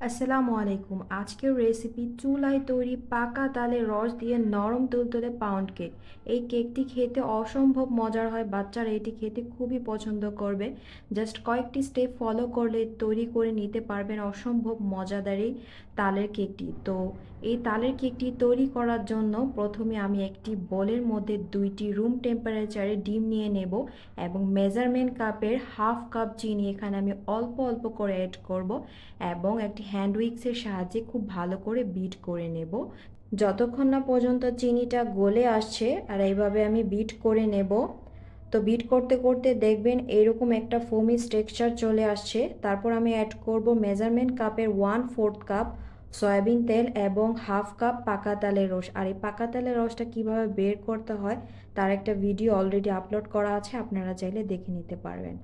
আসসালামু আলাইকুম। আজকের রেসিপি চুলায় তৈরি পাকা তালের রস দিয়ে নরম তুলতুলে পাউন্ড কেক এই কেকটি খেতে অসম্ভব মজার হয়। বাচ্চারা এটি খেতে খুবই পছন্দ করবে। জাস্ট কয়েকটি স্টেপ ফলো করলে তৈরি করে নিতে পারবেন অসম্ভব মজাদারি তালের কেকটি তো এই তালের কেকটি তৈরি করার জন্য প্রথমে আমি একটি বলের মধ্যে দুইটি রুম টেম্পারেচারে ডিম নিয়ে নেব এবং মেজারমেন্ট কাপের হাফ কাপ চিনি এখানে আমি অল্প অল্প করে অ্যাড করব এবং একটি হ্যান্ড উইক্সের সাহায্যে খুব ভালো করে বিট করে নেব। যতক্ষণ না পর্যন্ত চিনিটা গলে আসছে আর এইভাবে আমি বিট করে নেব। তো বিট করতে করতে দেখবেন এরকম একটা ফোমি স্ট্রেকচার চলে আসছে। তারপর আমি অ্যাড করব মেজারমেন্ট কাপের ওয়ান ফোর্থ কাপ সয়াবিন তেল এবং হাফ কাপ পাকা তালের রস। আর এই পাকা তালের রসটা কীভাবে বের করতে হয়, তার একটা ভিডিও অলরেডি আপলোড করা আছে, আপনারা চাইলে দেখে নিতে পারবেন।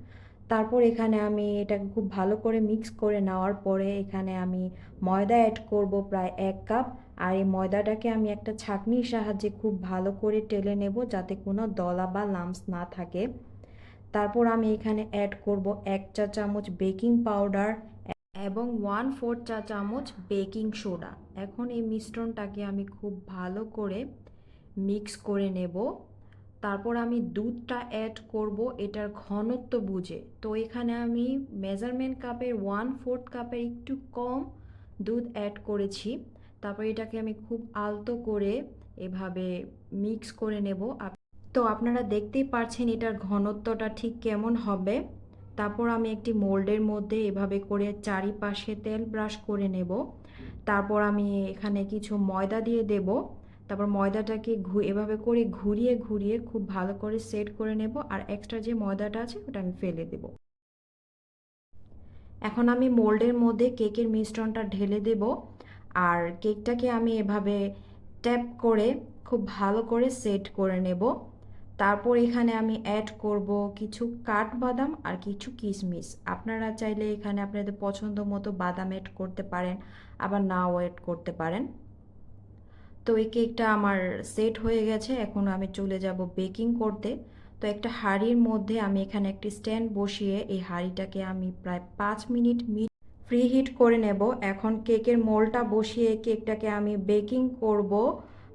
তারপর এখানে আমি এটাকে খুব ভালো করে মিক্স করে নেওয়ার পরে এখানে আমি ময়দা অ্যাড করব প্রায় এক কাপ আর এই ময়দাটাকে আমি একটা ছাঁকনির সাহায্যে খুব ভালো করে টেলে নেব যাতে কোনো দলা বা লামস না থাকে। তারপর আমি এখানে অ্যাড করব এক চা চামচ বেকিং পাউডার এবং ওয়ান ফোর চা চামচ বেকিং সোডা এখন এই মিশ্রণটাকে আমি খুব ভালো করে মিক্স করে নেব। তারপর আমি দুধটা অ্যাড করব, এটার ঘনত্ব বুঝে। তো এখানে আমি মেজারমেন্ট কাপের ওয়ান ফোর্থ কাপের একটু কম দুধ অ্যাড করেছি। তারপর এটাকে আমি খুব আলতো করে এভাবে মিক্স করে নেব। তো আপনারা দেখতেই পারছেন এটার ঘনত্বটা ঠিক কেমন হবে। তারপর আমি একটি মোল্ডের মধ্যে এভাবে করে চারিপাশে তেল ব্রাশ করে নেব। তারপর আমি এখানে কিছু ময়দা দিয়ে দেবো। তারপর ময়দাটাকে ঘু, এভাবে করে ঘুরিয়ে ঘুরিয়ে খুব ভালো করে সেট করে নেব আর এক্সট্রা যে ময়দাটা আছে ওটা আমি ফেলে দেব। এখন আমি মোল্ডের মধ্যে কেকের মিশ্রণটা ঢেলে দেব আর কেকটাকে আমি এভাবে ট্যাপ করে খুব ভালো করে সেট করে নেব। তারপর এখানে আমি অ্যাড করব কিছু কাঠবাদাম আর কিছু কিশমিশ। আপনারা চাইলে এখানে আপনাদের পছন্দ মতো বাদাম অ্যাড করতে পারেন, আবার নাও অ্যাড করতে পারেন। তো এই কেকটা আমার সেট হয়ে গেছে, এখন আমি চলে যাব বেকিং করতে। তো একটা হাঁড়ির মধ্যে আমি এখানে একটি স্ট্যান্ড বসিয়ে এই হাঁড়িটাকে আমি প্রায় পাঁচ মিনিট মিট ফ্রি হিট করে নেব। এখন কেকের মোলটা বসিয়ে কেকটাকে আমি বেকিং করব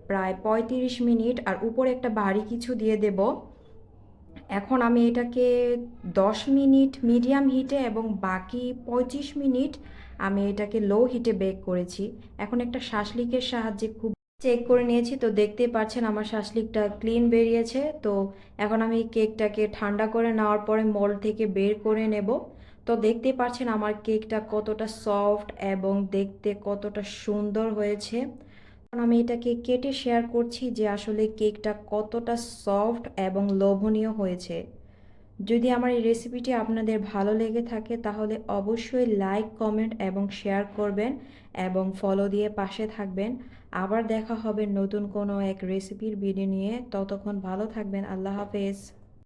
প্রায় পঁয়ত্রিশ মিনিট, আর উপরে একটা বাড়ি কিছু দিয়ে দেব। এখন আমি এটাকে দশ মিনিট মিডিয়াম হিটে এবং বাকি পঁয়ত্রিশ মিনিট আমি এটাকে লো হিটে বেক করেছি। এখন একটা শাসলিকের সাহায্যে খুব চেক করে নিয়েছি, তো দেখতেই পাচ্ছেন আমার শাসলিকটা ক্লিন বেরিয়েছে। তো এখন আমি কেকটাকে ঠান্ডা করে নেওয়ার পরে মল থেকে বের করে নেব। তো দেখতেই পাচ্ছেন আমার কেকটা কতটা সফট এবং দেখতে কতটা সুন্দর হয়েছে। আমি এটাকে কেটে শেয়ার করছি যে আসলে কেকটা কতটা সফট এবং লোভনীয় হয়েছে। যদি আমার এই রেসিপিটি আপনাদের ভালো লেগে থাকে, তাহলে অবশ্যই লাইক কমেন্ট এবং শেয়ার করবেন এবং ফলো দিয়ে পাশে থাকবেন। আবার দেখা হবে নতুন কোনো এক রেসিপির ভিডিও নিয়ে। ততক্ষণ ভালো থাকবেন। আল্লাহ হাফেজ।